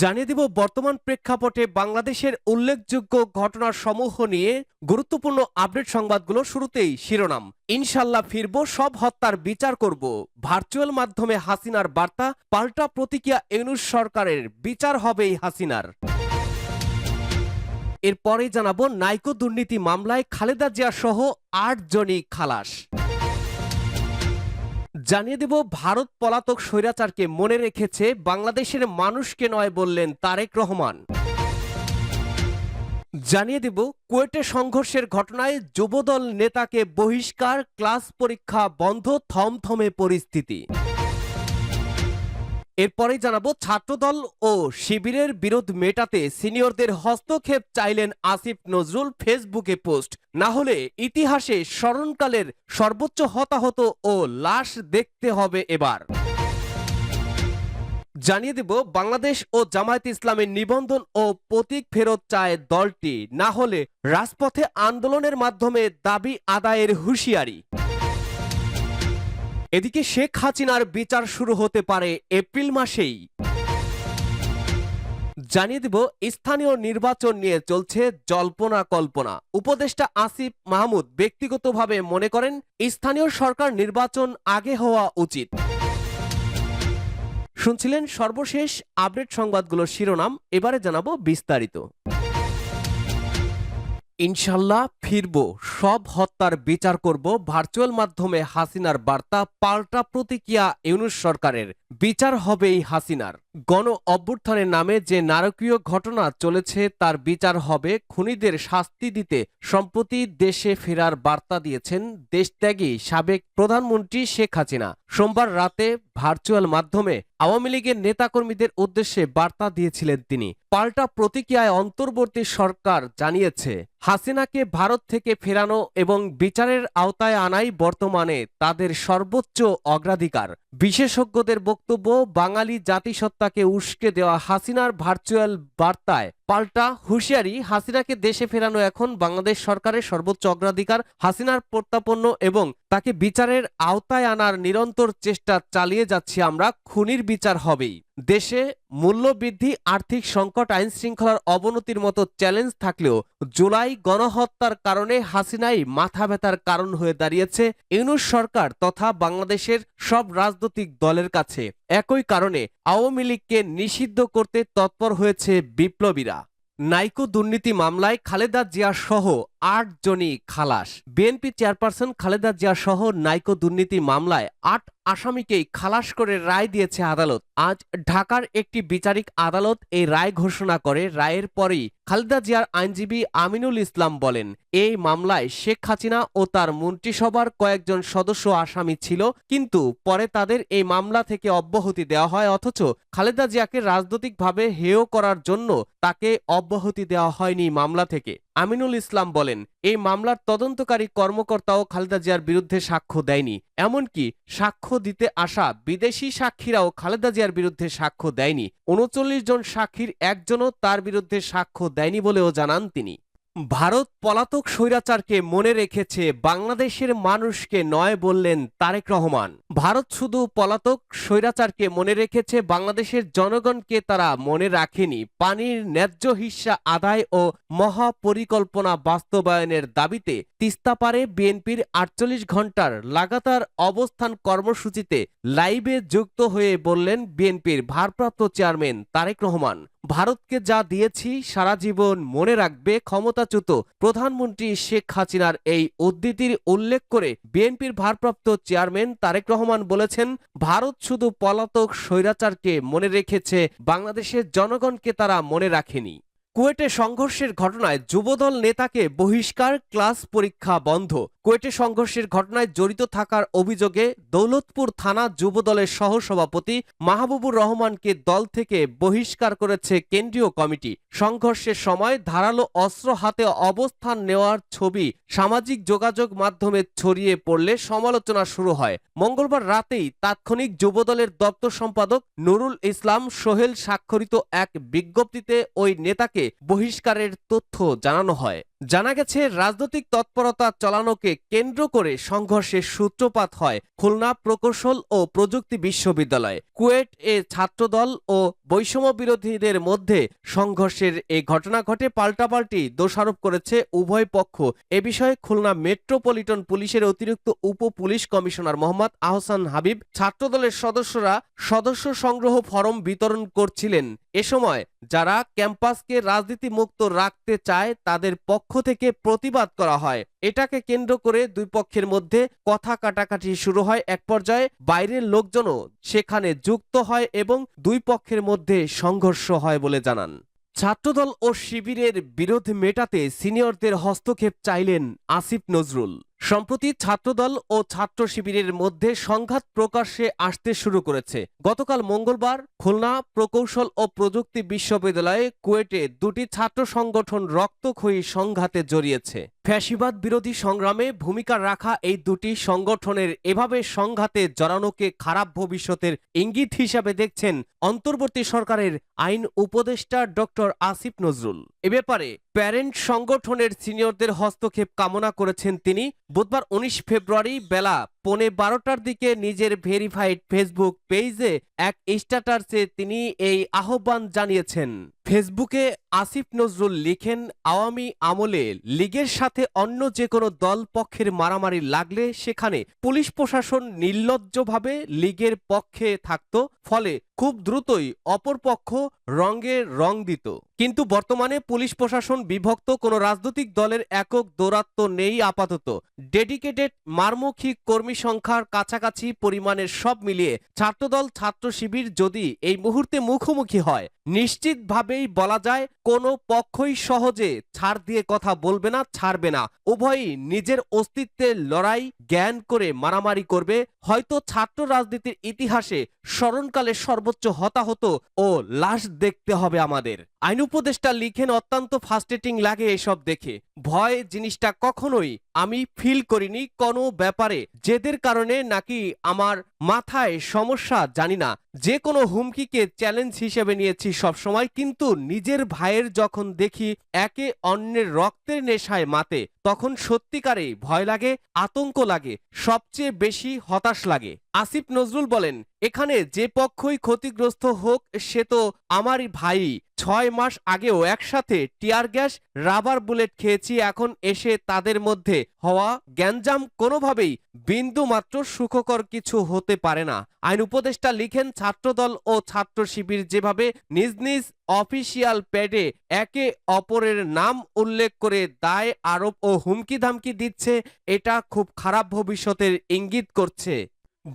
জানিয়ে দিব বর্তমান প্রেক্ষাপটে বাংলাদেশের উল্লেখযোগ্য ঘটনার সমূহ নিয়ে গুরুত্বপূর্ণ আপডেট সংবাদগুলো শুরুতেই শিরোনাম। ইনশাল্লাহ ফিরব, সব হত্যার বিচার করব। ভার্চুয়াল মাধ্যমে হাসিনার বার্তা, পাল্টা প্রতিক্রিয়া ইউনুস সরকারের বিচার হবেই হাসিনার। এরপরেই জানাব নাইকো দুর্নীতি মামলায় খালেদা জিয়া সহ আট জনই খালাস। জানিয়ে দেব, ভারত পলাতক স্বৈরাচারকে মনে রেখেছে, বাংলাদেশের মানুষকে নয় বললেন তারেক রহমান। জানিয়ে দেব, কুয়েটে সংঘর্ষের ঘটনায় যুবদল নেতাকে বহিষ্কার, ক্লাস পরীক্ষা বন্ধ, থমথমে পরিস্থিতি। এরপরেই জানাব, ছাত্রদল ও শিবিরের বিরোধ মেটাতে সিনিয়রদের হস্তক্ষেপ চাইলেন আসিফ নজরুল ফেসবুকে পোস্ট। না হলে ইতিহাসে স্মরণকালের সর্বোচ্চ হতাহত ও লাশ দেখতে হবে এবার। জানিয়ে দেব, বাংলাদেশ ও জামায়াত ইসলামের নিবন্ধন ও প্রতীক ফেরত চায় দলটি। না হলে রাজপথে আন্দোলনের মাধ্যমে দাবি আদায়ের হুঁশিয়ারি। এদিকে শেখ হাসিনার বিচার শুরু হতে পারে এপ্রিল মাসেই। জানিয়ে দিব, স্থানীয় নির্বাচন নিয়ে চলছে জল্পনা কল্পনা। উপদেষ্টা আসিফ মাহমুদ ব্যক্তিগতভাবে মনে করেন, স্থানীয় সরকার নির্বাচন আগে হওয়া উচিত। শুনছিলেন সর্বশেষ আপডেট সংবাদগুলোর শিরোনাম, এবারে জানাব বিস্তারিত। ইনশাল্লাহ ফিরব। সব হত্যার বিচার করব ভার্চুয়াল মাধ্যমে হাসিনার বার্তা, পাল্টা প্রতিক্রিয়া ইউনুস সরকারের। বিচার হবে এই হাসিনার। গণ অভ্যুত্থানের নামে যে নারকীয় ঘটনা চলেছে, তার বিচার হবে খুনিদের শাস্তি দিতে সম্প্রতি দেশে ফেরার বার্তা দিয়েছেন দেশত্যাগী সাবেক প্রধানমন্ত্রী শেখ হাসিনা। সোমবার রাতে ভার্চুয়াল মাধ্যমে আওয়ামী লীগের নেতাকর্মীদের উদ্দেশ্যে বার্তা দিয়েছিলেন তিনি। পাল্টা প্রতিক্রিয়ায় অন্তর্বর্তী সরকার জানিয়েছে, হাসিনাকে ভারত থেকে ফেরানো এবং বিচারের আওতায় আনাই বর্তমানে তাদের সর্বোচ্চ অগ্রাধিকার। বিশেষজ্ঞদের বক্তব্য, বাঙালি জাতিসত্তাকে উস্কে দেওয়া হাসিনার ভার্চুয়াল বার্তায় পাল্টা হুঁশিয়ারি হাসিনাকে দেশে ফেরানো এখন বাংলাদেশ সরকারের সর্বোচ্চ অগ্রাধিকার, হাসিনার প্রত্যাপন্ন এবং তাকে বিচারের আওতায় আনার নিরন্তর চেষ্টা চালিয়ে যাচ্ছি আমরা, খুনির বিচার হবেই। দেশে মূল্যবৃদ্ধি, আর্থিক সংকট আইন শৃঙ্খলার অবনতির মতো চ্যালেঞ্জ থাকলেও জুলাই গণহত্যার কারণে হাসিনাই মাথা ব্যথার কারণ হয়ে দাঁড়িয়েছে ইউনুস সরকার তথা বাংলাদেশের সব রাজনৈতিক দলের কাছে। একই কারণে আওয়ামী লীগকে নিষিদ্ধ করতে তৎপর হয়েছে বিপ্লবীরা। নাইকো দুর্নীতি মামলায় খালেদা জিয়া সহ আট জনই খালাস। বিএনপি চেয়ারপারসন খালেদা জিয়া সহ নাইকো দুর্নীতি মামলায় আট আসামিকেই খালাস করে রায় দিয়েছে আদালত। আজ ঢাকার একটি বিচারিক আদালত এই রায় ঘোষণা করে। রায়ের পরেই খালেদা জিয়ার আইনজীবী আমিনুল ইসলাম বলেন, এই মামলায় শেখ হাসিনা ও তার মন্ত্রিসভার কয়েকজন সদস্য আসামি ছিল, কিন্তু পরে তাদের এই মামলা থেকে অব্যাহতি দেওয়া হয়, অথচ খালেদা জিয়াকে রাজনৈতিকভাবে হেয় করার জন্য তাকে অব্যাহতি দেওয়া হয়নি মামলা থেকে। আমিনুল ইসলাম বলেন, এই মামলার তদন্তকারী কর্মকর্তাও খালেদা জিয়ার বিরুদ্ধে সাক্ষ্য দেয়নি। এমনকি সাক্ষ্য দিতে আসা বিদেশি সাক্ষীরাও খালেদা জিয়ার বিরুদ্ধে সাক্ষ্য দেয়নি। উনচল্লিশ জন সাক্ষীর একজনও তার বিরুদ্ধে সাক্ষ্য দেয়নি বলেও জানান তিনি। ভারত পলাতক স্বৈরাচারকে মনে রেখেছে বাংলাদেশের মানুষকে নয় বললেন তারেক রহমান। ভারত শুধু পলাতক স্বৈরাচারকে মনে রেখেছে, বাংলাদেশের জনগণকে তারা মনে রাখেনি। পানির ন্যায্য হিস্সা আদায় ও মহাপরিকল্পনা বাস্তবায়নের দাবিতে তিস্তাপারে বিএনপির আটচল্লিশ ঘণ্টার লাগাতার অবস্থান কর্মসূচিতে লাইভে যুক্ত হয়ে বললেন বিএনপির ভারপ্রাপ্ত চেয়ারম্যান তারেক রহমান। ভারতকে যা দিয়েছি, সারা জীবন মনে রাখবে ক্ষমতাচ্যুত প্রধানমন্ত্রী শেখ হাসিনার এই উদ্ধৃতির উল্লেখ করে বিএনপির ভারপ্রাপ্ত চেয়ারম্যান তারেক রহমান বলেছেন, ভারত শুধু পলাতক স্বৈরাচারকে মনে রেখেছে, বাংলাদেশের জনগণকে তারা মনে রাখেনি। কুয়েটে সংঘর্ষের ঘটনায় যুবদল নেতাকে বহিষ্কার, ক্লাস পরীক্ষা বন্ধ। কুয়েটে সংঘর্ষের ঘটনায় জড়িত থাকার অভিযোগে দৌলতপুর থানা যুবদলের সহসভাপতি মাহবুবুর রহমানকে দল থেকে বহিষ্কার করেছে কেন্দ্রীয় কমিটি। সংঘর্ষের সময় ধারালো অস্ত্র হাতে অবস্থান নেওয়ার ছবি সামাজিক যোগাযোগ মাধ্যমে ছড়িয়ে পড়লে সমালোচনা শুরু হয়। মঙ্গলবার রাতেই তাৎক্ষণিক যুবদলের দপ্তর সম্পাদক নুরুল ইসলাম সোহেল স্বাক্ষরিত এক বিজ্ঞপ্তিতে ওই নেতাকে বহিষ্কারের তথ্য জানানো হয়। জানা গেছে, রাজনৈতিক তৎপরতা চালানোকে কেন্দ্র করে সংঘর্ষের সূত্রপাত হয় খুলনা প্রকৌশল ও প্রযুক্তি বিশ্ববিদ্যালয়ে। কুয়েট এ ছাত্রদল ও বৈষম্য বিরোধীদের মধ্যে সংঘর্ষের এই ঘটনা ঘটে পাল্টাপাল্টি দোষারোপ করেছে উভয় পক্ষ। এ বিষয়ে খুলনা মেট্রোপলিটন পুলিশের অতিরিক্ত উপ পুলিশ কমিশনার মোহাম্মদ আহসান হাবিব, ছাত্রদলের সদস্যরা সদস্য সংগ্রহ ফরম বিতরণ করছিলেন। এ সময় যারা ক্যাম্পাসকে রাজনীতি মুক্ত রাখতে চায়, তাদের পক্ষ থেকে প্রতিবাদ করা হয়। এটাকে কেন্দ্র করে দুই পক্ষের মধ্যে কথা কাটাকাটি শুরু হয়। এক পর্যায়ে বাইরের লোকজনও সেখানে যুক্ত হয় এবং দুই পক্ষের মধ্যে সংঘর্ষ হয় বলে জানান। ছাত্রদল ও শিবিরের বিরোধ মেটাতে সিনিয়রদের হস্তক্ষেপ চাইলেন আসিফ নজরুল। সম্প্রতি ছাত্রদল ও ছাত্র শিবিরের মধ্যে সংঘাত প্রকাশ্যে আসতে শুরু করেছে। গতকাল মঙ্গলবার খুলনা প্রকৌশল ও প্রযুক্তি বিশ্ববিদ্যালয়ে কুয়েটে দুটি ছাত্র সংগঠন রক্তক্ষয়ী সংঘাতে জড়িয়েছে। ফ্যাসিবাদ বিরোধী সংগ্রামে ভূমিকা রাখা এই দুটি সংগঠনের এভাবে সংঘাতে জড়ানোকে খারাপ ভবিষ্যতের ইঙ্গিত হিসাবে দেখছেন অন্তর্বর্তী সরকারের আইন উপদেষ্টা ডক্টর আসিফ নজরুল। এ ব্যাপারে প্যারেন্ট সংগঠনের সিনিয়রদের হস্তক্ষেপ কামনা করেছেন তিনি। বুধবার উনিশ ফেব্রুয়ারি বেলা পৌনে বারোটার দিকে নিজের ভেরিফাইড ফেসবুক পেজে এক স্ট্যাটাসে তিনি এই আহ্বান জানিয়েছেন। ফেসবুকে আসিফ নজরুল লিখেন, আওয়ামী আমলে লীগের সাথে অন্য যে কোনো দল পক্ষের মারামারি লাগলে সেখানে পুলিশ প্রশাসন নির্লজ্জভাবে লীগের পক্ষে থাকত, ফলে খুব দ্রুতই অপরপক্ষ রঙে রং দিত। কিন্তু বর্তমানে পুলিশ প্রশাসন বিভক্ত, কোনো রাজনৈতিক দলের একক দৌরাত্ম নেই আপাতত। ডেডিকেটেড মারমুখী কর্মী সংখ্যার কাছাকাছি পরিমাণের সব মিলিয়ে ছাত্রদল ছাত্র শিবির যদি এই মুহূর্তে মুখোমুখি হয়, নিশ্চিতভাবেই বলা যায় কোনো পক্ষই সহজে ছাড় দিয়ে কথা বলবে না, ছাড়বে না। উভয়ই নিজের অস্তিত্বের লড়াই, জ্ঞান করে মারামারি করবে। হয়তো ছাত্র রাজনীতির ইতিহাসে স্মরণকালে সর্বোচ্চ হতাহত ও লাশ দেখতে হবে আমাদের। আইন উপদেষ্টা লিখেন, অত্যন্ত ফাস্টেটিং লাগে এসব দেখে। ভয় জিনিসটা কখনোই আমি ফিল করিনি কোনো ব্যাপারে, জেদের কারণে নাকি আমার মাথায় সমস্যা, জানি না। যে কোনো হুমকিকে চ্যালেঞ্জ হিসেবে নিয়েছি সবসময়, কিন্তু নিজের ভাইয়ের যখন দেখি একে অন্যের রক্তের নেশায় মাতে, তখন সত্যিকারেই ভয় লাগে, আতঙ্ক লাগে, সবচেয়ে বেশি হতাশ লাগে। আসিফ নজরুল বলেন, এখানে যে পক্ষই ক্ষতিগ্রস্ত হোক, সে তো আমারই ভাই। ছয় মাস আগেও একসাথে টিয়ার গ্যাস, রাবার বুলেট খেয়েছি, এখন এসে তাদের মধ্যে হওয়া গ্যাঞ্জাম কোনোভাবেই বিন্দু মাত্র সুখকর কিছু হতে পারে না। আইন উপদেষ্টা লিখেন, ছাত্রদল ও ছাত্র শিবির যেভাবে নিজ নিজ অফিসিয়াল প্যাডে একে অপরের নাম উল্লেখ করে দায়, আরোপ ও হুমকি ধামকি দিচ্ছে, এটা খুব খারাপ ভবিষ্যতের ইঙ্গিত করছে।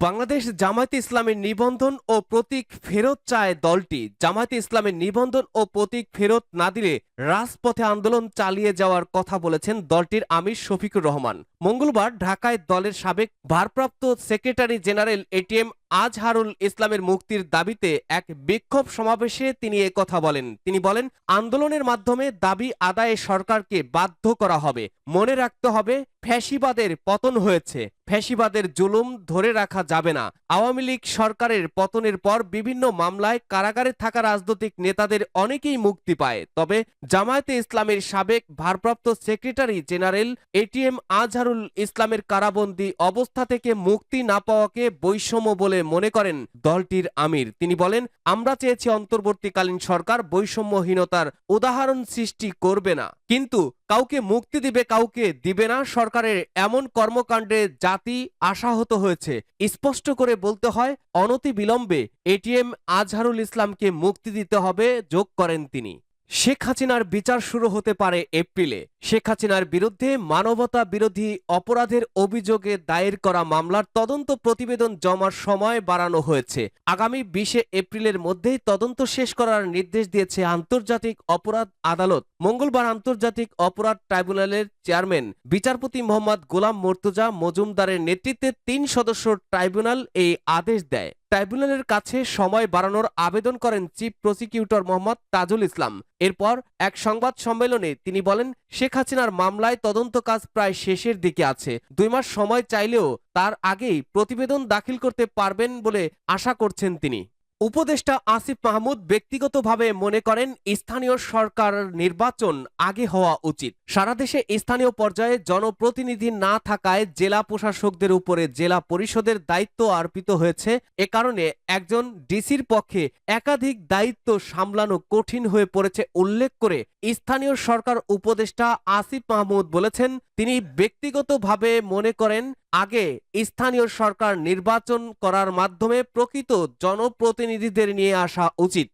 বাংলাদেশ জামায়াতে ইসলামের নিবন্ধন ও প্রতীক ফেরত চায় দলটি। জামায়াতে ইসলামের নিবন্ধন ও প্রতীক ফেরত না দিলে রাজপথে আন্দোলন চালিয়ে যাওয়ার কথা বলেছেন দলটির আমির শফিকুর রহমান। মঙ্গলবার ঢাকায় দলের সাবেক ভারপ্রাপ্ত সেক্রেটারি জেনারেল এটিএম আজহারুল ইসলামের মুক্তির দাবিতে এক বিক্ষোভ সমাবেশে তিনি কথা বলেন। তিনি বলেন, আন্দোলনের মাধ্যমে দাবি আদায়ে সরকারকে বাধ্য করা হবে। মনে রাখতে হবে, ফ্যাসিবাদের পতন হয়েছে। ফ্যাসিবাদের জুলুম ধরে রাখা যাবে না। আওয়ামী লীগ সরকারের পতনের পর বিভিন্ন মামলায় কারাগারে থাকা রাজনৈতিক নেতাদের অনেকেই মুক্তি পায়। তবে জামায়াতে ইসলামের সাবেক ভারপ্রাপ্ত সেক্রেটারি জেনারেল এটিএম আজহারুল ইসলামের কারাবন্দী অবস্থা থেকে মুক্তি না পাওয়াকে বৈষম্য বলে মনে করেন দলটির আমির। তিনি বলেন, আমরা চেয়েছি অন্তর্বর্তীকালীন সরকার বৈষম্যহীনতার উদাহরণ সৃষ্টি করবে না। কিন্তু কাউকে মুক্তি দিবে, কাউকে দিবে না। সরকারের এমন কর্মকাণ্ডে জাতি আশাহত হয়েছে। স্পষ্ট করে বলতে হয় অনতি বিলম্বে এটিএম আজহারুল ইসলামকে মুক্তি দিতে হবে। যোগ করেন তিনি। শেখ হাসিনার বিচার শুরু হতে পারে এপ্রিলে। শেখ হাসিনার বিরুদ্ধে মানবতা বিরোধী অপরাধের অভিযোগে দায়ের করা মামলার তদন্ত প্রতিবেদন জমার সময় বাড়ানো হয়েছে। আগামী বিশে এপ্রিলের মধ্যেই তদন্ত শেষ করার নির্দেশ দিয়েছে আন্তর্জাতিক অপরাধ আদালত। মঙ্গলবার আন্তর্জাতিক অপরাধ ট্রাইব্যুনালের চেয়ারম্যান, বিচারপতি মোহাম্মদ গোলাম মর্তুজা মজুমদারের নেতৃত্বে তিন সদস্য ট্রাইব্যুনাল এই আদেশ দেয়। ট্রাইব্যুনালের কাছে সময় বাড়ানোর আবেদন করেন চিফ প্রসিকিউটর মোহাম্মদ তাজুল ইসলাম। এরপর এক সংবাদ সম্মেলনে তিনি বলেন, শেখ হাসিনার মামলায় তদন্ত কাজ প্রায় শেষের দিকে আছে। দুই মাস সময় চাইলেও তার আগেই প্রতিবেদন দাখিল করতে পারবেন বলে আশা করছেন তিনি। উপদেষ্টা আসিফ মাহমুদ ব্যক্তিগতভাবে মনে করেন স্থানীয় সরকার নির্বাচন আগে হওয়া উচিত। সারা দেশে স্থানীয় পর্যায়ে জনপ্রতিনিধি না থাকায় জেলা প্রশাসকদের উপরে জেলা পরিষদের দায়িত্ব অর্পিত হয়েছে। এ কারণে একজন ডিসির পক্ষে একাধিক দায়িত্ব সামলানো কঠিন হয়ে পড়েছে উল্লেখ করে স্থানীয় সরকার উপদেষ্টা আসিফ মাহমুদ বলেছেন, তিনি ব্যক্তিগতভাবে মনে করেন আগে স্থানীয় সরকার নির্বাচন করার মাধ্যমে প্রকৃত জনপ্রতিনিধিদের নিয়ে আসা উচিত।